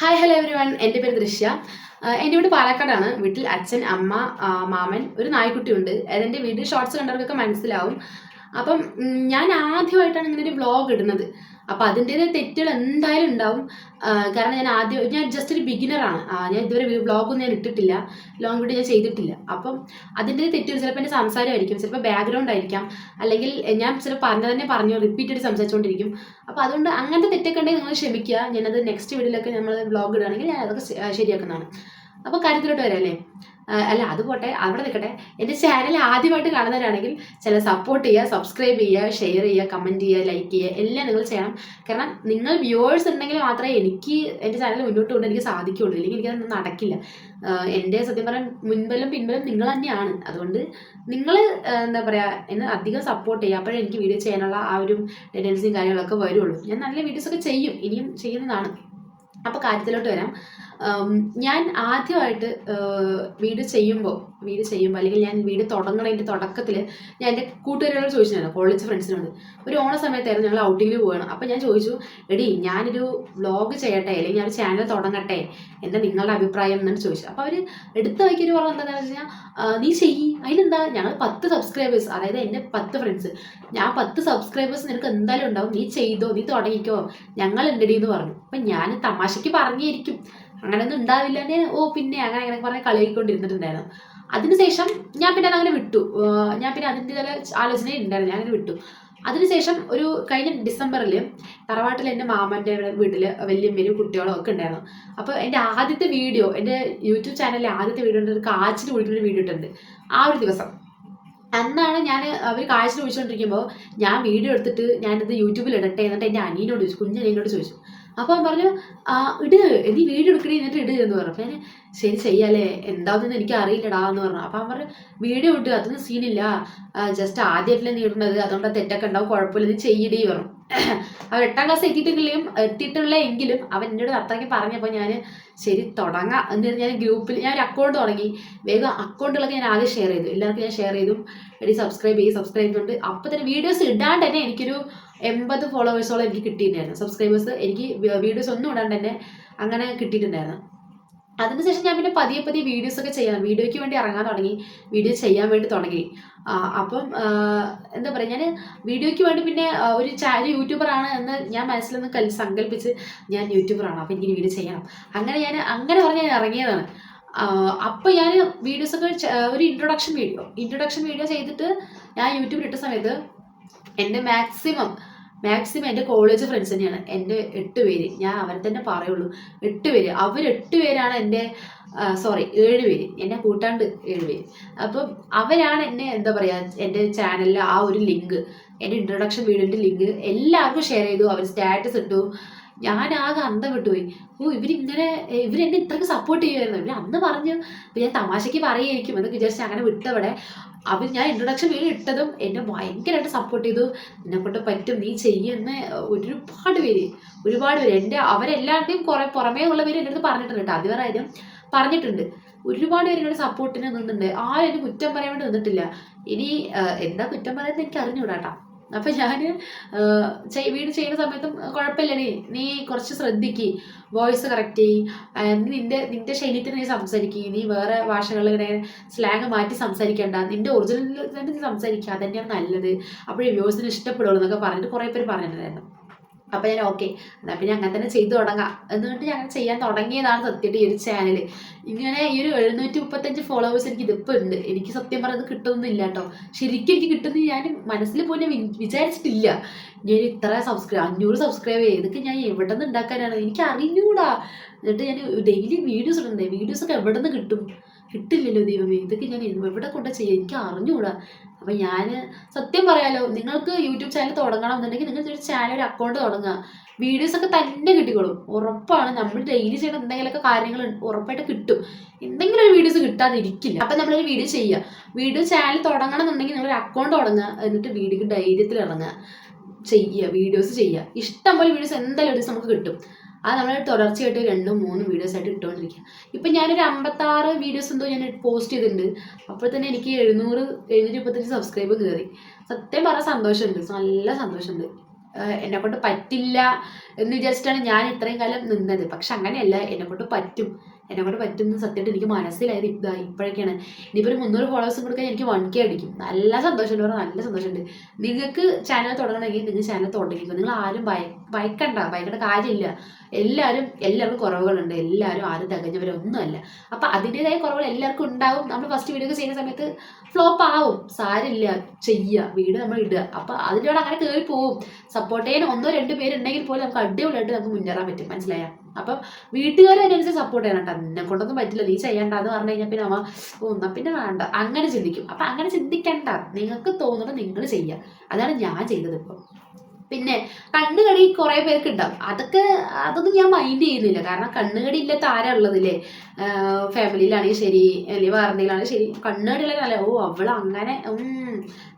Hi hello every one എന്റെ പേര് ദൃശ്യ. എന്റെ വീട് പാലക്കാടാണ്. വീട്ടിൽ അച്ഛൻ അമ്മ മാമൻ ഒരു നായ്ക്കുട്ടിയുണ്ട്. അതെന്റെ വീഡിയോ ഷോർട്സ് കണ്ടവർക്കൊക്കെ മനസ്സിലാവും. അപ്പം ഞാൻ ആദ്യമായിട്ടാണ് ഇങ്ങനെ ഒരു വ്ളോഗ് ഇടുന്നത്. അപ്പം അതിന്റെതായ തെറ്റുകൾ എന്തായാലും ഉണ്ടാവും. കാരണം ഞാൻ ആദ്യം ഞാൻ ജസ്റ്റ് ഒരു ബിഗിനറാണ് ഞാൻ ഇതുവരെ വ്ളോഗൊന്നും ഞാൻ ഇട്ടിട്ടില്ല. ലോങ് വീഡിയോ ഞാൻ ചെയ്തിട്ടില്ല. അപ്പം അതിന്റെ തെറ്റുകൾ ചിലപ്പോൾ എന്റെ സംസാരമായിരിക്കും ചിലപ്പോൾ ബാക്ക്ഗ്രൗണ്ട് ആയിരിക്കാം. അല്ലെങ്കിൽ ഞാൻ ചിലപ്പോൾ പറഞ്ഞ തന്നെ പറഞ്ഞു റിപ്പീറ്റ് ചെയ്ത് സംസാരിച്ചുകൊണ്ടിരിക്കും അപ്പോൾ അതുകൊണ്ട് അങ്ങനത്തെ തെറ്റൊക്കെ ഉണ്ടെങ്കിൽ നിങ്ങൾ ക്ഷമിക്കുക. ഞാനത് നെക്സ്റ്റ് വീഡിയോയിലൊക്കെ നമ്മൾ വ്ളോഗ് ഇടുകയാണെങ്കിൽ ഞാൻ അതൊക്കെ ശരിയാക്കുന്നതാണ്. അപ്പോൾ കാര്യത്തിലോട്ട് വരാം അല്ലേ? അല്ല അത് പോട്ടെ. അവിടെ നിൽക്കട്ടെ. എന്റെ ചാനൽ ആദ്യമായിട്ട് കാണുന്നവരാണെങ്കിൽ ചില സപ്പോർട്ട് ചെയ്യുക സബ്സ്ക്രൈബ് ചെയ്യുക ഷെയർ ചെയ്യുക കമന്റ് ചെയ്യുക ലൈക്ക് ചെയ്യുക എല്ലാം നിങ്ങൾ ചെയ്യണം. കാരണം നിങ്ങൾ വ്യൂവേഴ്സ് ഉണ്ടെങ്കിൽ മാത്രമേ എനിക്ക് എന്റെ ചാനൽ മുന്നോട്ട് കൊണ്ട് എനിക്ക് സാധിക്കുകയുള്ളൂ. ഇല്ലെങ്കിൽ എനിക്കത് നടക്കില്ല. എന്റെ സത്യം പറയാൻ മുൻപലും പിൻബലം നിങ്ങൾ തന്നെയാണ്. അതുകൊണ്ട് നിങ്ങൾ എന്താ പറയുക എന്നെ അധികം സപ്പോർട്ട് ചെയ്യുക. അപ്പോഴേ എനിക്ക് വീഡിയോ ചെയ്യാനുള്ള ആ ഒരു ടെൻഡൻസിയും കാര്യങ്ങളൊക്കെ വരുള്ളൂ. ഞാൻ നല്ല വീഡിയോസൊക്കെ ചെയ്യും. ഇനിയും ചെയ്യുന്നതാണ്. അപ്പോൾ കാര്യത്തിലോട്ട് വരാം. ഞാൻ ആദ്യമായിട്ട് വീഡിയോ ചെയ്യുമ്പോൾ വീഡിയോ ചെയ്യുമ്പോൾ അല്ലെങ്കിൽ ഞാൻ വീട് തുടങ്ങണതിന്റെ തുടക്കത്തിൽ ഞാൻ എന്റെ കൂട്ടുകാരോട് ചോദിച്ചിട്ടുണ്ടായിരുന്നു കോളേജ് ഫ്രണ്ട്സിനോട് ഒരു ഓണ സമയത്തായിരുന്നു ഞങ്ങൾ ഔട്ടിങ്ങിൽ പോവുകയാണ് അപ്പോൾ ഞാൻ ചോദിച്ചു എടി ഞാനൊരു വ്ലോഗ് ചെയ്യട്ടെ? അല്ലെങ്കിൽ ഒരു ചാനൽ തുടങ്ങട്ടെ? എന്താ നിങ്ങളുടെ അഭിപ്രായം? എന്നാണ് ചോദിച്ചു. അപ്പോൾ അവർ എടുത്ത വയ്ക്കൊരു പറഞ്ഞത് എന്താണെന്ന് വെച്ച് കഴിഞ്ഞാൽ നീ ചെയ്യ്. അതിലെന്താ? ഞങ്ങൾ പത്ത് സബ്സ്ക്രൈബേഴ്സ് അതായത് എന്റെ പത്ത് ഫ്രണ്ട്സ് ഞാൻ പത്ത് സബ്സ്ക്രൈബേഴ്സ് നിനക്ക് എന്തായാലും ഉണ്ടാവും. നീ ചെയ്തോ? നീ തുടങ്ങിക്കോ. ഞങ്ങൾ ഉണ്ടടി എന്ന് പറഞ്ഞു. അപ്പം ഞാൻ തമാശയ്ക്ക് പറഞ്ഞിരിക്കും. അങ്ങനെയൊന്നും ഉണ്ടാവില്ല. ഓ പിന്നെ അങ്ങനെ അങ്ങനെ പറഞ്ഞ് കളിയാക്കിക്കൊണ്ടിരുന്നിട്ടുണ്ടായിരുന്നു. അതിനുശേഷം ഞാൻ പിന്നെ അതങ്ങനെ വിട്ടു. ഞാൻ പിന്നെ അതിന്റെ ചില ആലോചനയും ഉണ്ടായിരുന്നു ഞാനങ്ങനെ വിട്ടു. അതിനുശേഷം ഒരു കഴിഞ്ഞ ഡിസംബറിൽ തറവാട്ടിൽ എന്റെ മാമന്റെ വീട്ടിൽ വല്യമ്മയും കുട്ടികളും ഒക്കെ ഉണ്ടായിരുന്നു. അപ്പോൾ എന്റെ ആദ്യത്തെ വീഡിയോ എന്റെ യൂട്യൂബ് ചാനലിലെ ആദ്യത്തെ വീഡിയോ ഉണ്ട് കാച്ചിൽ കുടിക്കുന്ന വീഡിയോ ഇട്ടുണ്ട് ആ ഒരു ദിവസം. അന്നാണ് ഞാൻ അവർ കാഴ്ച വിളിച്ചുകൊണ്ടിരിക്കുമ്പോൾ ഞാൻ വീഡിയോ എടുത്തിട്ട് ഞാനിത് യൂട്യൂബിൽ ഇടട്ടെ എന്നിട്ട് എന്റെ അനിയനോട് ചോദിച്ചു കുഞ്ഞനിയനോട് ചോദിച്ചു. അപ്പോൾ അവൻ പറഞ്ഞു ആ ഇട് നീ വീഡിയോ എടുക്കണേ എന്നിട്ട് ഇട് എന്ന് പറഞ്ഞു. അപ്പൊ ശരി ചെയ്യാലേ എന്താണെന്ന് എനിക്ക് അറിയില്ലടാ എന്ന് പറഞ്ഞു. അപ്പൊ അവൻ പറഞ്ഞു വീഡിയോ ഇട്ട് അതൊന്നും സീനില്ല ജസ്റ്റ് ആദ്യമായിട്ടല്ലേ നീ ഇടുന്നത് അതുകൊണ്ട് തെറ്റൊക്കെ ഉണ്ടാവും കുഴപ്പമില്ല നീ ചെയ്യടേ പറഞ്ഞു. അവൻ എട്ടാം ക്ലാസ് എത്തിയിട്ടില്ലെങ്കിലും എത്തിയിട്ടുള്ള എങ്കിലും അവൻ എന്നോട് അത്രയ്ക്ക് പറഞ്ഞപ്പോൾ ഞാൻ ശരി തുടങ്ങാം. എന്നിട്ട് ഞാൻ ഗ്രൂപ്പിൽ ഞാൻ ഒരു അക്കൗണ്ട് തുടങ്ങി. വേഗം അക്കൗണ്ടുകളൊക്കെ ഞാൻ ആദ്യം ഷെയർ ചെയ്തു. എല്ലാവർക്കും ഞാൻ ഷെയർ ചെയ്തു. എടി സബ്സ്ക്രൈബ് ചെയ്യും സബ്സ്ക്രൈബ് ചെയ്തുകൊണ്ട് അപ്പോൾ തന്നെ വീഡിയോസ് ഇടാണ്ട് തന്നെ എനിക്കൊരു എൺപത് ഫോളോവേഴ്സോളം എനിക്ക് കിട്ടിയിട്ടുണ്ടായിരുന്നു. സബ്സ്ക്രൈബേഴ്സ് എനിക്ക് വീഡിയോസ് ഒന്നും ഇടാണ്ട് തന്നെ അങ്ങനെ കിട്ടിയിട്ടുണ്ടായിരുന്നു. അതിനുശേഷം ഞാൻ പിന്നെ പതിയെ പതിയെ വീഡിയോസ് ഒക്കെ ചെയ്യാൻ വീഡിയോയ്ക്ക് വേണ്ടി ഇറങ്ങാൻ തുടങ്ങി. വീഡിയോ ചെയ്യാൻ വേണ്ടി തുടങ്ങി. അപ്പം എന്താ പറയുക ഞാൻ വീഡിയോയ്ക്ക് വേണ്ടി പിന്നെ ഒരു ചാ ഒരു യൂട്യൂബറാണ് എന്ന് ഞാൻ മനസ്സിലൊന്ന് കൽ സങ്കല്പിച്ച് ഞാൻ യൂട്യൂബറാണ് അപ്പം എനിക്ക് വീഡിയോ ചെയ്യണം. അങ്ങനെ ഞാൻ അങ്ങനെ പറഞ്ഞ് ഞാൻ ഇറങ്ങിയതാണ്. അപ്പോൾ ഞാൻ വീഡിയോസൊക്കെ ഒക്കെ ഒരു ഇൻട്രൊഡക്ഷൻ വീഡിയോ ഇൻട്രൊഡക്ഷൻ വീഡിയോ ചെയ്തിട്ട് ഞാൻ യൂട്യൂബിൽ ഇട്ട സമയത്ത് എന്റെ മാക്സിമം മാക്സിമം എന്റെ കോളേജ് ഫ്രണ്ട്സ് തന്നെയാണ്. എന്റെ എട്ട് പേര്. ഞാൻ അവരെ തന്നെ പറയുള്ളൂ. എട്ട് പേര്. അവർ എട്ട് പേരാണ് എന്റെ സോറി ഏഴ് പേര്. എന്നെ കൂട്ടാണ്ട് ഏഴ് പേര്. അപ്പം അവരാണ് എന്നെ എന്താ പറയുക എന്റെ ചാനലിലെ ആ ഒരു ലിങ്ക് എന്റെ ഇൻട്രൊഡക്ഷൻ വീഡിയോന്റെ ലിങ്ക് എല്ലാവർക്കും ഷെയർ ചെയ്തു. അവർ സ്റ്റാറ്റസ് ഇട്ടു. ഞാൻ ആകെ അന്തം വിട്ടുപോയി ഓ ഇവരിങ്ങനെ ഇവരെന്നെ ഇത്രയ്ക്ക് സപ്പോർട്ട് ചെയ്യുമായിരുന്നു ഇവർ അന്ന് പറഞ്ഞു ഞാൻ തമാശയ്ക്ക് പറയുമായിരിക്കും എന്നൊക്കെ വിചാരിച്ച് അങ്ങനെ വിട്ടവിടെ. അവർ ഞാൻ ഇൻട്രൊഡക്ഷൻ വീഡിയോ ഇട്ടതും എന്നെ ഭയങ്കരമായിട്ട് സപ്പോർട്ട് ചെയ്തു. എന്നെ കൊണ്ട് പറ്റും നീ ചെയ്യുന്ന ഒരുപാട് പേര് ഒരുപാട് പേര് എന്റെ അവരെല്ലാവരുടെയും കുറെ പുറമേ ഉള്ള പേര് എന്റെ അടുത്ത് പറഞ്ഞിട്ടുണ്ട് കേട്ടോ. അതുവരെ ആരും പറഞ്ഞിട്ടുണ്ട്. ഒരുപാട് പേര് എന്നോട് സപ്പോർട്ടിന് നിന്നിട്ടുണ്ട്. ആരും എന്നെ കുറ്റം പറയാൻ വേണ്ടി നിന്നിട്ടില്ല. ഇനി എന്താ കുറ്റം പറയുന്നത് എനിക്ക് അറിഞ്ഞുകൂടാട്ടാ. അപ്പം ഞാൻ വീട് ചെയ്യുന്ന സമയത്തും കുഴപ്പമില്ല നീ നീ കുറച്ച് ശ്രദ്ധിക്ക്. വോയിസ് കറക്റ്റ് ചെയ്യ്. നിന്റെ നിന്റെ ശൈലിത്തിൽ നീ സംസാരിക്കുക നീ വേറെ ഭാഷകളിൽ ഇങ്ങനെ സ്ലാങ് മാറ്റി സംസാരിക്കേണ്ട. നിന്റെ ഒറിജിനൽ തന്നെ നീ സംസാരിക്കുക അതന്നെയാണ് നല്ലത്. അപ്പോഴേ വ്യൂസിന് ഇഷ്ടപ്പെടുള്ളൂ എന്നൊക്കെ പറഞ്ഞിട്ട് കുറേ പേര് പറഞ്ഞിട്ടുണ്ടായിരുന്നു അപ്പോൾ ഞാൻ ഓക്കെ എന്നാൽ പിന്നെ അങ്ങനെ തന്നെ ചെയ്തു തുടങ്ങാം. എന്നിട്ട് ഞാൻ ചെയ്യാൻ തുടങ്ങിയതാണ് സത്യമായിട്ട് ഈ ഒരു ചാനൽ ഇങ്ങനെ ഈ ഒരു എഴുന്നൂറ്റി മുപ്പത്തഞ്ച് ഫോളോവേഴ്സ് എനിക്ക് ഇതിപ്പോൾ ഉണ്ട്. എനിക്ക് സത്യം പറഞ്ഞത് കിട്ടുന്നില്ല കേട്ടോ. ശരിക്കും എനിക്ക് കിട്ടുന്നത് ഞാൻ മനസ്സിൽ പോലും വിചാരിച്ചിട്ടില്ല. ഞാൻ ഇത്ര സബ്സ്ക്രൈബ് അഞ്ഞൂറ് സബ്സ്ക്രൈബ് ഇതൊക്കെ ഞാൻ എവിടെ നിന്ന് ഉണ്ടാക്കാനാണ്? എനിക്ക് അറിഞ്ഞൂടാ എന്നിട്ട് ഞാൻ ഡെയിലി വീഡിയോസ് ഇടണ്ടേ? വീഡിയോസൊക്കെ എവിടെ നിന്ന് കിട്ടും? കിട്ടില്ലല്ലോ ദൈവമേ. ഇതൊക്കെ ഞാൻ എവിടെ കൊണ്ട് ചെയ്യുക എനിക്ക് അറിഞ്ഞുകൂടാ. അപ്പം ഞാൻ സത്യം പറയാലോ നിങ്ങൾക്ക് യൂട്യൂബ് ചാനൽ തുടങ്ങണം എന്നുണ്ടെങ്കിൽ നിങ്ങൾക്ക് ഒരു ചാനൽ ഒരു അക്കൗണ്ട് തുടങ്ങുക വീഡിയോസ് ഒക്കെ തന്നെ കിട്ടിക്കോളും. ഉറപ്പാണ് നമ്മൾ ഡെയിലി ചെയ്യുന്ന എന്തെങ്കിലുമൊക്കെ കാര്യങ്ങൾ ഉറപ്പായിട്ട് കിട്ടും. എന്തെങ്കിലും ഒരു വീഡിയോസ് കിട്ടാതിരിക്കില്ല അപ്പം നമ്മളൊരു വീഡിയോ ചെയ്യുക. വീഡിയോ ചാനൽ തുടങ്ങണം എന്നുണ്ടെങ്കിൽ നിങ്ങളൊരു അക്കൗണ്ട് തുടങ്ങുക. എന്നിട്ട് വീഡിയോക്ക് ധൈര്യത്തിൽ ഇറങ്ങുക. ചെയ്യുക വീഡിയോസ് ചെയ്യുക. ഇഷ്ടം പോലെ വീഡിയോസ് എന്തായാലും ഒരു ദിവസം നമുക്ക് കിട്ടും. അത് നമ്മൾ തുടർച്ചയായിട്ട് രണ്ടും മൂന്നും വീഡിയോസ് ആയിട്ട് ഇട്ടുകൊണ്ടിരിക്കുക ഇപ്പം ഞാനൊരു അമ്പത്താറ് വീഡിയോസ് എന്തോ ഞാൻ പോസ്റ്റ് ചെയ്തിട്ടുണ്ട്. അപ്പോൾ തന്നെ എനിക്ക് എഴുന്നൂറ് എഴുന്നൂറ്റി മുപ്പത്തഞ്ച് സബ്സ്ക്രൈബ് കയറി. സത്യം പറഞ്ഞ സന്തോഷമുണ്ട്. നല്ല സന്തോഷമുണ്ട്. എന്നെ കൊണ്ട് പറ്റില്ല എന്ന് വിചാരിച്ചിട്ടാണ് ഞാൻ ഇത്രയും കാലം നിന്നത്. പക്ഷെ അങ്ങനെയല്ല. എന്നെ കൊണ്ട് പറ്റും. എന്നെ കൊണ്ട് പറ്റുന്ന സത്യമായിട്ട് എനിക്ക് മനസ്സിലായത് ഇതാ ഇപ്പോഴൊക്കെയാണ്. ഇനിയിപ്പോൾ ഒരു മുന്നൂറ് ഫോളോവേഴ്സും കൊടുക്കാൻ എനിക്ക് വൺ കെ അടിക്കും. നല്ല സന്തോഷമുണ്ട് പറഞ്ഞാൽ നല്ല സന്തോഷമുണ്ട് നിങ്ങൾക്ക് ചാനൽ തുടങ്ങണമെങ്കിൽ നിങ്ങൾ ചാനൽ തുടങ്ങിക്കോ. നിങ്ങൾ ആരും ഭയ ഭയക്കണ്ട ഭയക്കേണ്ട കാര്യമില്ല. എല്ലാവരും എല്ലാവർക്കും കുറവുകളുണ്ട്. എല്ലാവരും ആരും തികഞ്ഞവരൊന്നുമല്ല. അപ്പം അതിന്റെതായ കുറവുകൾ എല്ലാവർക്കും ഉണ്ടാവും. നമ്മൾ ഫസ്റ്റ് വീഡിയോ ചെയ്യുന്ന സമയത്ത് ഫ്ലോപ്പ് ആവും. സാരില്ല ചെയ്യുക വീട് നമ്മൾ ഇടുക. അപ്പം അതിലൂടെ അങ്ങനെ കയറി പോവും. സപ്പോർട്ട് ചെയ്യാൻ ഒന്നോ രണ്ടോ പേരുണ്ടെങ്കിൽ പോലും നമുക്ക് അടിപൊളിയായിട്ട് നമുക്ക് മുന്നേറാൻ പറ്റും. മനസ്സിലായ? അപ്പം വീട്ടുകാർ അതിനനുസരിച്ച് സപ്പോർട്ട് ചെയ്യണം കേട്ടോ. എന്നെ കൊണ്ടൊന്നും പറ്റില്ല. നീ ചെയ്യണ്ട എന്ന് പറഞ്ഞു കഴിഞ്ഞാൽ പിന്നെ അമ്മ ഒന്ന പിന്നെ വേണ്ട. അങ്ങനെ ചിന്തിക്കും. അപ്പം അങ്ങനെ ചിന്തിക്കണ്ട. നിങ്ങൾക്ക് തോന്നുന്നത് നിങ്ങൾ ചെയ്യുക. അതാണ് ഞാൻ ചെയ്തത് ഇപ്പം. പിന്നെ കണ്ണുകടി കുറേ പേർക്ക് ഉണ്ടാവും അതൊക്കെ അതൊന്നും ഞാൻ മൈൻഡ് ചെയ്യുന്നില്ല. കാരണം കണ്ണുകടി ഇല്ലാത്ത ആരാ ഉള്ളതില്ലേ ഫാമിലിയിലാണെങ്കിൽ ശരി അല്ലെങ്കിൽ വേറെ എന്തെങ്കിലാണെങ്കിൽ ശരി. കണ്ണുകടി കാലം ഓ അവൾ അങ്ങനെ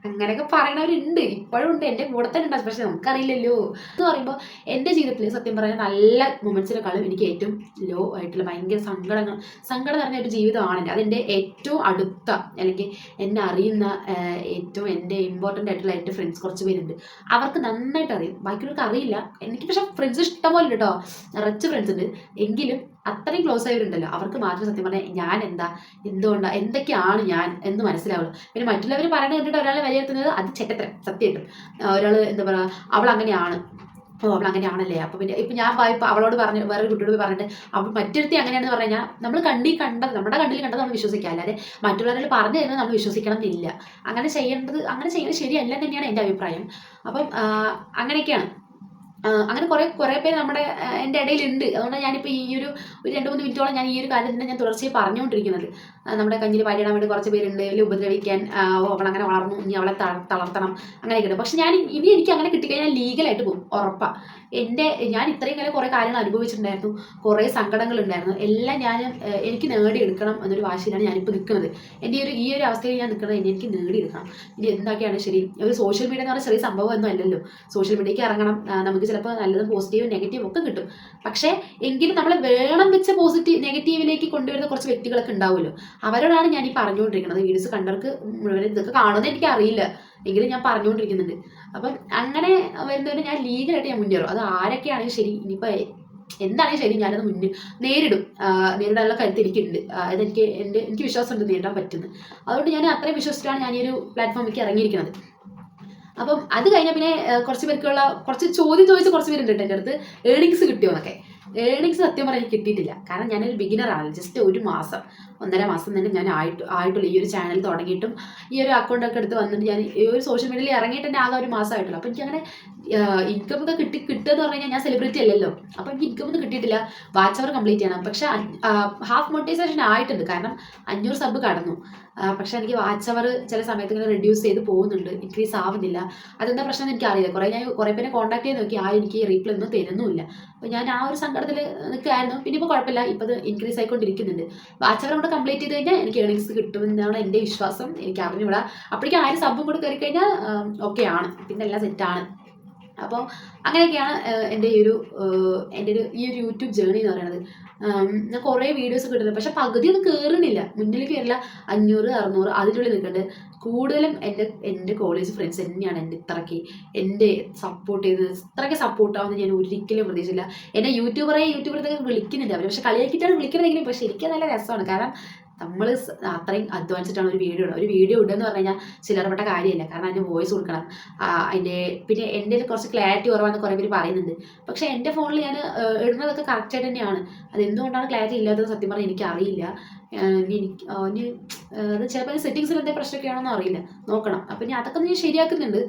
അങ്ങനെയൊക്കെ പറയണവരുണ്ട്. ഇപ്പോഴും ഉണ്ട്. എന്റെ കൂടെ തന്നെ ഉണ്ട്. പക്ഷെ നമുക്കറിയില്ലല്ലോ. എന്ന് പറയുമ്പോൾ എന്റെ ജീവിതത്തിൽ സത്യം പറഞ്ഞാൽ നല്ല മൊമെന്റ്സിനെക്കാളും എനിക്ക് ഏറ്റവും ലോ ആയിട്ടുള്ള ഭയങ്കര സങ്കടങ്ങൾ സങ്കടം നിറഞ്ഞ ഒരു ജീവിതമാണ് അതെന്റെ ഏറ്റവും അടുത്ത അല്ലെങ്കിൽ എന്നെ അറിയുന്ന ഏറ്റവും എന്റെ ഇമ്പോർട്ടന്റ് ആയിട്ടുള്ള എന്റെ ഫ്രണ്ട്സ് കുറച്ച് പേരുണ്ട്. അവർക്ക് നന്നായിട്ട് അറിയും ബാക്കിയുള്ളവർക്ക് അറിയില്ല എനിക്ക് പക്ഷെ ഫ്രണ്ട്സ് ഇഷ്ടംപോലെ കേട്ടോ നിറച്ച് ഫ്രണ്ട്സ് ഉണ്ട്. എങ്കിലും അത്രയും ക്ലോസ് ആയവരുണ്ടല്ലോ. അവർക്ക് മാത്രം സത്യം പറഞ്ഞാൽ ഞാൻ എന്താ എന്തുകൊണ്ടാണ് എന്തൊക്കെയാണ് ഞാൻ എന്ന് മനസ്സിലാവുള്ളൂ. പിന്നെ മറ്റുള്ളവർ പറയുന്നത് കണ്ടിട്ട് ഒരാളെ വിലയിരുത്തുന്നത് അത് ചെറ്റത്തരം. സത്യമായിട്ടും ഒരാൾ എന്താ പറയുക അവൾ അങ്ങനെയാണ് ഓ അവൾ അങ്ങനെയാണല്ലേ? അപ്പോൾ പിന്നെ ഇപ്പം ഞാൻ ഇപ്പോൾ അവളോട് പറഞ്ഞു വേറെ കുട്ടിയോട് പറഞ്ഞിട്ട് അവൾ മറ്റൊരുത്തി അങ്ങനെയാണെന്ന് പറഞ്ഞു കഴിഞ്ഞാൽ നമ്മൾ കണ്ടി കണ്ടത് നമ്മുടെ കണ്ടിൽ കണ്ടത് നമ്മൾ വിശ്വസിക്കുക അല്ലാതെ മറ്റുള്ളവരിൽ പറഞ്ഞു തരുന്നത് നമ്മൾ വിശ്വസിക്കണം എന്നില്ല അങ്ങനെ ചെയ്യേണ്ടത് അങ്ങനെ ചെയ്യുന്നത് ശരിയല്ല തന്നെയാണ് എന്റെ അഭിപ്രായം. അപ്പം അങ്ങനെയൊക്കെയാണ്. അങ്ങനെ കുറേ കുറേ പേര് നമ്മുടെ എന്റെ ഇടയിലുണ്ട്. അതുകൊണ്ട് ഞാനിപ്പോൾ ഈ ഒരു ഒരു രണ്ട് മൂന്ന് മിനിറ്റോളം ഞാൻ ഈ ഒരു കാര്യം തന്നെ ഞാൻ തുടർച്ചയായി പറഞ്ഞുകൊണ്ടിരിക്കുന്നത്. നമ്മുടെ കഞ്ഞിൽ പാടിയിടാൻ വേണ്ടി കുറച്ച് പേരുണ്ട്. വലിയ ഉപദ്രവിക്കാൻ അവൾ അങ്ങനെ വളർന്നു. ഇനി അവളെ തളർത്തണം. അങ്ങനെയൊക്കെ പക്ഷെ ഞാൻ ഇനി എനിക്ക് അങ്ങനെ കിട്ടിക്കഴിഞ്ഞാൽ ലീഗലായിട്ട് പോകും. ഉറപ്പാണ് എന്റെ ഞാൻ ഇത്രയും കാലം കുറേ കാര്യങ്ങൾ അനുഭവിച്ചിട്ടുണ്ടായിരുന്നു. കുറേ സങ്കടങ്ങളുണ്ടായിരുന്നു എല്ലാം ഞാൻ എനിക്ക് നേടിയെടുക്കണം എന്നൊരു വാശിയിലാണ് ഞാനിപ്പോൾ നിൽക്കുന്നത്. എന്റെ ഈ ഒരു ഈ ഒരു അവസ്ഥയിൽ ഞാൻ നിൽക്കുന്നത് എനിക്ക് നേടിയെടുക്കണം. ഇനി എന്തൊക്കെയാണ് ശരി. ഒരു സോഷ്യൽ മീഡിയ എന്ന് പറഞ്ഞാൽ ചെറിയ സംഭവമൊന്നും അല്ലല്ലോ. സോഷ്യൽ മീഡിയയ്ക്ക് ഇറങ്ങണം. നമുക്ക് ചിലപ്പോൾ നല്ലത് പോസിറ്റീവും നെഗറ്റീവും ഒക്കെ കിട്ടും. പക്ഷേ എങ്കിലും നമ്മളെ വേണം വെച്ച പോസിറ്റീവ് നെഗറ്റീവിലേക്ക് കൊണ്ടുവരുന്ന കുറച്ച് വ്യക്തികളൊക്കെ ഉണ്ടാവുമല്ലോ. അവരോടാണ് ഞാൻ ഈ പറഞ്ഞുകൊണ്ടിരിക്കുന്നത്. വീഡിയോസ് കണ്ടവർക്ക് മുഴുവൻ ഇതൊക്കെ കാണുമെന്ന് എനിക്ക് അറിയില്ല. എങ്കിലും ഞാൻ പറഞ്ഞുകൊണ്ടിരിക്കുന്നുണ്ട്. അപ്പം അങ്ങനെ വരുന്നവരെ ഞാൻ ലീഗലായിട്ട് ഞാൻ മുന്നേറും അത് ആരൊക്കെയാണെങ്കിലും ശരി ഇനിയിപ്പോൾ എന്താണെങ്കിലും ശരി ഞാനത് മുന്നിൽ നേരിടും. നേരിടാനുള്ള കരുത്ത് എനിക്കുണ്ട്. അതെനിക്ക് എന്റെ എനിക്ക് വിശ്വാസമുണ്ട് നേരിടാൻ പറ്റുന്നത് അതുകൊണ്ട് ഞാൻ അത്രയും വിശ്വസിച്ചിട്ടാണ് ഞാൻ ഈ ഒരു പ്ലാറ്റ്ഫോമിലേക്ക് ഇറങ്ങിയിരിക്കുന്നത്. അപ്പം അത് കഴിഞ്ഞാൽ പിന്നെ കുറച്ച് പേർക്കുള്ള കുറച്ച് ചോദ്യം ചോദിച്ച കുറച്ച് പേരുണ്ട് എന്റെ അടുത്ത്. ഏണിങ്സ് കിട്ടിയോ എന്നൊക്കെ. ഏണിങ്സ് സത്യം പറയാൻ കിട്ടിയിട്ടില്ല. കാരണം ഞാനൊരു ബിഗിനറാണ് ജസ്റ്റ് ഒരു മാസം ഒന്നര മാസം തന്നെ ഞാൻ ആയിട്ട് ആയിട്ടുള്ളൂ. ഈ ഒരു ചാനൽ തുടങ്ങിയിട്ടും ഈ ഒരു അക്കൗണ്ടൊക്കെ എടുത്ത് വന്നിട്ട് ഞാൻ ഈ ഒരു സോഷ്യൽ മീഡിയയിൽ ഇറങ്ങിയിട്ട് തന്നെ ആകെ ഒരു മാസമായിട്ടുള്ളൂ അപ്പോൾ എനിക്ക് അങ്ങനെ ഇൻകം ഒക്കെ കിട്ടി കിട്ടുക എന്ന് പറഞ്ഞാൽ ഞാൻ സെലിബ്രിറ്റി അല്ലല്ലോ. അപ്പോൾ എനിക്ക് ഇൻകം ഒന്നും കിട്ടിയിട്ടില്ല. വാച്ച് അവർ കംപ്ലീറ്റ് ചെയ്യണം. പക്ഷേ ഹാഫ് മോട്ടിവേഷൻ ആയിട്ടുണ്ട്. കാരണം അഞ്ഞൂറ് സബ് കടന്നു. പക്ഷേ എനിക്ക് വാച്ച് അവർ ചില സമയത്ത് ഇങ്ങനെ റെഡ്യൂസ് ചെയ്ത് പോകുന്നുണ്ട്. ഇൻക്രീസ് ആവുന്നില്ല. അതെന്താ പ്രശ്നം എനിക്ക് അറിയില്ല കുറേ ഞാൻ കുറേ പേരെ കോൺടാക്ട് ചെയ്ത് നോക്കി. ആ എനിക്ക് റീപ്ലൈ ഒന്നും തരുന്നുമില്ല. അപ്പോൾ ഞാൻ ആ ഒരു സങ്കടത്തിൽ നിൽക്കുകയായിരുന്നു. പിന്നെ ഇപ്പോൾ കുഴപ്പമില്ല. ഇപ്പോൾ അത് ഇൻക്രീസ് ആയിക്കൊണ്ടിരിക്കുന്നുണ്ട്. വാച്ച് അവർ കൂടെ കംപ്ലീറ്റ് ചെയ്ത് കഴിഞ്ഞാൽ എനിക്ക് ഏണിങ്സ് കിട്ടുമെന്നാണ് എന്റെ വിശ്വാസം. എനിക്ക് അറിഞ്ഞുകൂടാ. അപ്പോഴേക്കും ആരും സബും കൂടെ കയറി കഴിഞ്ഞാൽ ഓക്കെ ആണ്. പിന്നെ എല്ലാം സെറ്റാണ് അപ്പോൾ അങ്ങനെയൊക്കെയാണ് എന്റെ ഈ ഒരു എന്റെ ഒരു ഈ ഒരു യൂട്യൂബ് ജേണി എന്ന് പറയുന്നത്. ഞാൻ കുറേ വീഡിയോസ് കിട്ടുന്നുണ്ട് പക്ഷെ പകുതി ഒന്നും കയറുന്നില്ല മുന്നിലേക്ക് വരില്ല അഞ്ഞൂറ് അറുന്നൂറ് അതിനുള്ളിൽ നിൽക്കുന്നുണ്ട്. കൂടുതലും എന്റെ എന്റെ കോളേജ് ഫ്രണ്ട്സ് തന്നെയാണ് എന്റെ ഇത്രയ്ക്ക്. എന്റെ സപ്പോർട്ട് ചെയ്ത് ഇത്രയ്ക്ക് സപ്പോർട്ട് ഞാൻ ഒരിക്കലും പ്രതീക്ഷിച്ചില്ല. എന്നെ യൂട്യൂബറെ യൂട്യൂബറെ വിളിക്കുന്നുണ്ട് അവർ. പക്ഷെ കളിയാക്കിയിട്ടാണ് വിളിക്കുന്നതെങ്കിലും പക്ഷെ എനിക്ക് നല്ല രസമാണ്. കാരണം നമ്മൾ അത്രയും അധ്വാനിച്ചിട്ടാണ് ഒരു വീഡിയോ ഇടുക ഒരു വീഡിയോ ഇടുക എന്ന് പറഞ്ഞു കഴിഞ്ഞാൽ ചിലർപ്പെട്ട കാര്യമല്ല. കാരണം അതിന്റെ വോയിസ് കൊടുക്കണം. അതിന്റെ പിന്നെ എന്റെ കുറച്ച് ക്ലാരിറ്റി കുറവാണെന്ന് കുറേ പേര് പറയുന്നുണ്ട്. പക്ഷേ എന്റെ ഫോണിൽ ഞാൻ ഇടുന്നതൊക്കെ കറക്റ്റായിട്ട് തന്നെയാണ്. അതെന്തുകൊണ്ടാണ് ക്ലാരിറ്റി ഇല്ലാത്തത് സത്യം പറഞ്ഞാൽ എനിക്കറിയില്ല. എനിക്ക് അത് ചിലപ്പോൾ സെറ്റിങ്സിൽ എന്തെങ്കിലും പ്രശ്നമൊക്കെയാണെന്ന് അറിയില്ല. നോക്കണം. അപ്പം ഞാൻ അതൊക്കെ ഞാൻ ശരിയാക്കുന്നുണ്ട്.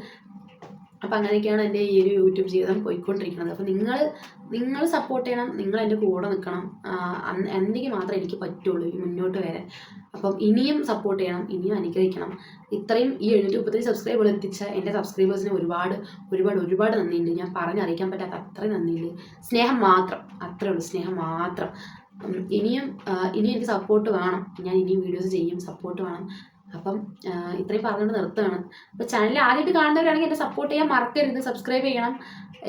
അപ്പം അങ്ങനെയൊക്കെയാണ് എന്റെ ഈ ഒരു യൂട്യൂബ് ജീവിതം പോയിക്കൊണ്ടിരിക്കുന്നത്. അപ്പം നിങ്ങൾ നിങ്ങൾ സപ്പോർട്ട് ചെയ്യണം നിങ്ങൾ എന്റെ കൂടെ നിൽക്കണം. എന്തെങ്കിലും മാത്രമേ എനിക്ക് പറ്റുള്ളൂ ഈ മുന്നോട്ട് വരെ അപ്പം ഇനിയും സപ്പോർട്ട് ചെയ്യണം ഇനിയും അനുഗ്രഹിക്കണം. ഇത്രയും ഈ എഴുന്നൂറ്റി മുപ്പത്തഞ്ച് സബ്സ്ക്രൈബുകൾ എത്തിച്ച എന്റെ സബ്സ്ക്രൈബേഴ്സിന് ഒരുപാട് ഒരുപാട് ഒരുപാട് നന്ദിയുണ്ട്. ഞാൻ പറഞ്ഞറിയിക്കാൻ പറ്റാത്ത അത്രയും നന്ദിയുണ്ട്. സ്നേഹം മാത്രം അത്രേ ഉള്ളൂ. സ്നേഹം മാത്രം. ഇനിയും ഇനിയും എനിക്ക് സപ്പോർട്ട് വേണം. ഞാൻ ഇനിയും വീഡിയോസ് ചെയ്യും സപ്പോർട്ട് വേണം. അപ്പം ഇത്രയും പറഞ്ഞുകൊണ്ട് നിർത്തുകയാണ്. അപ്പോൾ ചാനൽ ആദ്യമായിട്ട് കാണുന്നവരാണെങ്കിൽ എന്നെ സപ്പോർട്ട് ചെയ്യാൻ മറക്കരുത് സബ്സ്ക്രൈബ് ചെയ്യണം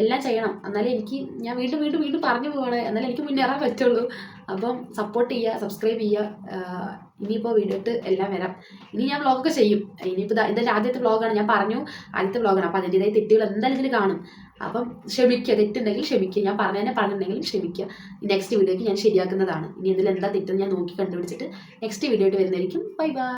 എല്ലാം ചെയ്യണം. എന്നാലേ എനിക്ക് ഞാൻ വീണ്ടും വീണ്ടും വീണ്ടും പറഞ്ഞു പോവാണ് എന്നാലേ എനിക്ക് മുന്നേറാൻ പറ്റുള്ളൂ. അപ്പം സപ്പോർട്ട് ചെയ്യുക സബ്സ്ക്രൈബ് ചെയ്യുക ഇനിയിപ്പോൾ വീഡിയോ ഇട്ട് എല്ലാം വരാം. ഇനി ഞാൻ വ്ളോഗൊക്കെ ചെയ്യും. ഇനിയിപ്പോൾ ഇതാ ഇതെന്റെ ആദ്യത്തെ വ്ളോഗാണ് ഞാൻ പറഞ്ഞു ആദ്യത്തെ വ്ളോഗാണ് അപ്പോൾ അതിന്റെതായ തെറ്റുകൾ എന്തായാലും ഇതിൽ കാണും. അപ്പം ക്ഷമിക്കുക. തെറ്റുണ്ടെങ്കിൽ ക്ഷമിക്കുക. ഞാൻ പറഞ്ഞു തന്നെ പറഞ്ഞിട്ടുണ്ടെങ്കിൽ ക്ഷമിക്കുക നെക്സ്റ്റ് വീഡിയോയ്ക്ക് ഞാൻ ശരിയാക്കുന്നതാണ്. ഇനി ഇതിൽ എന്താ തെറ്റെന്ന് ഞാൻ നോക്കി കണ്ടുപിടിച്ചിട്ട് നെക്സ്റ്റ് വീഡിയോ ആയിട്ട് വരുന്നതായിരിക്കും. Bye bye